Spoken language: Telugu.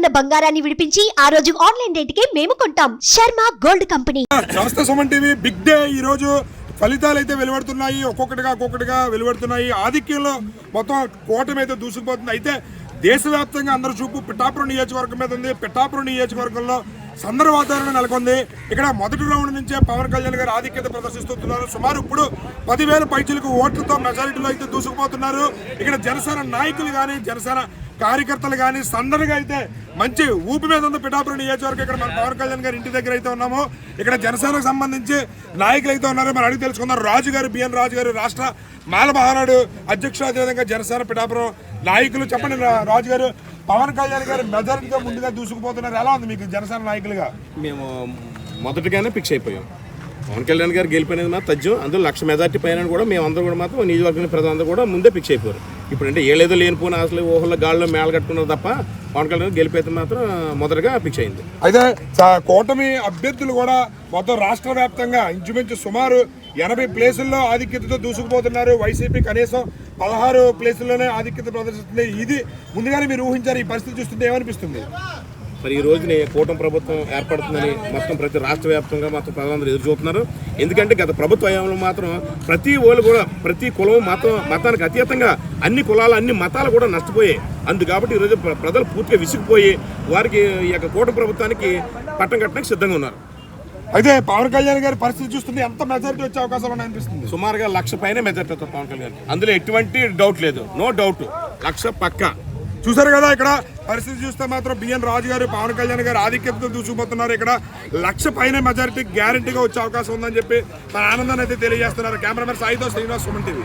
ఉన్న బంగారాన్ని విడిపించి ఆ రోజు ఆన్లైన్ రేటుకే మేము కొంటాం. Sharma gold company. నమస్తే సుమన్ టీవీ బిగ్ డే ఈ రోజు ఫలితాలు అయితే వెలువడుతున్నాయి ఒక్కొక్కటిగా ఒక్కొక్కటిగా వెలువడుతున్నాయి. ఆధిక్యంలో మొత్తం కూటమి అయితే దూసుకుపోతుంది. అయితే దేశవ్యాప్తంగా అందరూ చూపు పిఠాపురం నియోజకవర్గం మీద ఉంది. పిఠాపురం నియోజకవర్గంలో సందర వాతావరణం నెలకొంది. ఇక్కడ మొదటి రౌండ్ నుంచే పవన్ కళ్యాణ్ గారు ఆధిక్యత ప్రదర్శిస్తున్నారు. సుమారు ఇప్పుడు పదివేల పైచలకు ఓట్లతో మెజారిటీలో అయితే దూసుకుపోతున్నారు. ఇక్కడ జనసేన నాయకులు కానీ జనసేన కార్యకర్తలు కానీ సందడిగా అయితే మంచి ఊపి మీద ఉంది పిఠాపురం నియోజకవర్గం. ఇక్కడ మన పవన్ కళ్యాణ్ గారి ఇంటి దగ్గర అయితే ఉన్నాము. ఇక్కడ జనసేనకు సంబంధించి నాయకులు అయితే ఉన్నారు. మరి అడిగి తెలుసుకున్నారు రాజు గారు బిఎన్ రాజు గారు రాష్ట్ర మాల మహానాడు అధ్యక్షుడు అదేవిధంగా జనసేన పిఠాపురం నాయకులు చెప్పండి రా- రాజు గారు. పవన్ కళ్యాణ్ గారు మెజారిటీతో ముందుగా దూసుకుపోతున్నారు. ఎలా ఉంది మీకు జనసేన నాయకులుగా? మేము మొదటగానే ఫిక్స్ అయిపోయాం. పవన్ కళ్యాణ్ గారు గెలిపోయినది మాత్రం తథ్యం అందులో లక్ష మెజార్టీ పైన కూడా మేము అందరం కూడా మాత్రం నియోజకవర్గం ప్రజలందరూ కూడా ముందే ఫిక్స్ అయిపోయారు. ఇప్పుడు అంటే ఏలేదో లేనిపోయిన అసలు ఊహల్లో గాల్లో మేళ కట్టుకున్నారు తప్ప పవన్ కళ్యాణ్ గారు గెలిపోతే మాత్రం మొదటగా ఫిక్స్ అయింది. అయితే కూటమి అభ్యర్థులు కూడా మొత్తం రాష్ట్ర వ్యాప్తంగా ఇంచుమించు సుమారు ఎనభై ప్లేసుల్లో ఆధిక్యతతో దూసుకుపోతున్నారు. వైసీపీ కనీసం పదహారు ప్లేసుల్లోనే ఆధిక్యత ప్రదర్శిస్తుంది. ఇది ముందుగానే మీరు ఊహించారు ఈ పరిస్థితి చూస్తుంటే ఏమనిపిస్తుంది? మరి ఈ రోజుని కూటమి ప్రభుత్వం ఏర్పడుతుందని మొత్తం ప్రతి రాష్ట్ర వ్యాప్తంగా మొత్తం ప్రజలందరూ ఎదురు చూస్తున్నారు ఎందుకంటే గత ప్రభుత్వ హయాంలో మాత్రం ప్రతి ఓళ్ళు కూడా ప్రతి కులం మతం మతానికి అతీతంగా అన్ని కులాలు అన్ని మతాలు కూడా నష్టపోయాయి. అందు కాబట్టి ఈరోజు ప్ర- ప్రజలు పూర్తిగా విసిగిపోయి వారికి ఈ యొక్క కూటమి ప్రభుత్వానికి పట్టం కట్టడానికి సిద్ధంగా ఉన్నారు. అయితే పవన్ కళ్యాణ్ గారి పరిస్థితి చూస్తుంటే ఎంత మెజారిటీ వచ్చే అవకాశాలు ఉన్నాయి అనిపిస్తుంది? సుమారుగా లక్ష పైన మెజార్టీ అవుతుంది పవన్ కళ్యాణ్ అందులో ఎటువంటి డౌట్ లేదు. నో డౌట్ లక్ష పక్కా. చూసారు కదా ఇక్కడ పరిస్థితి చూస్తే మాత్రం బిఎన్ రాజు గారు పవన్ కళ్యాణ్ గారు ఆధిక్యతతో దూసుకుపోతున్నారు ఇక్కడ లక్ష పైన మెజారిటీ గ్యారంటీగా వచ్చే అవకాశం ఉందని చెప్పి మన ఆనందాన్ని అయితే తెలియజేస్తున్నారు. కెమెరామెన్ సాయితో శ్రీనివాస్ సుమన్ టీవీ.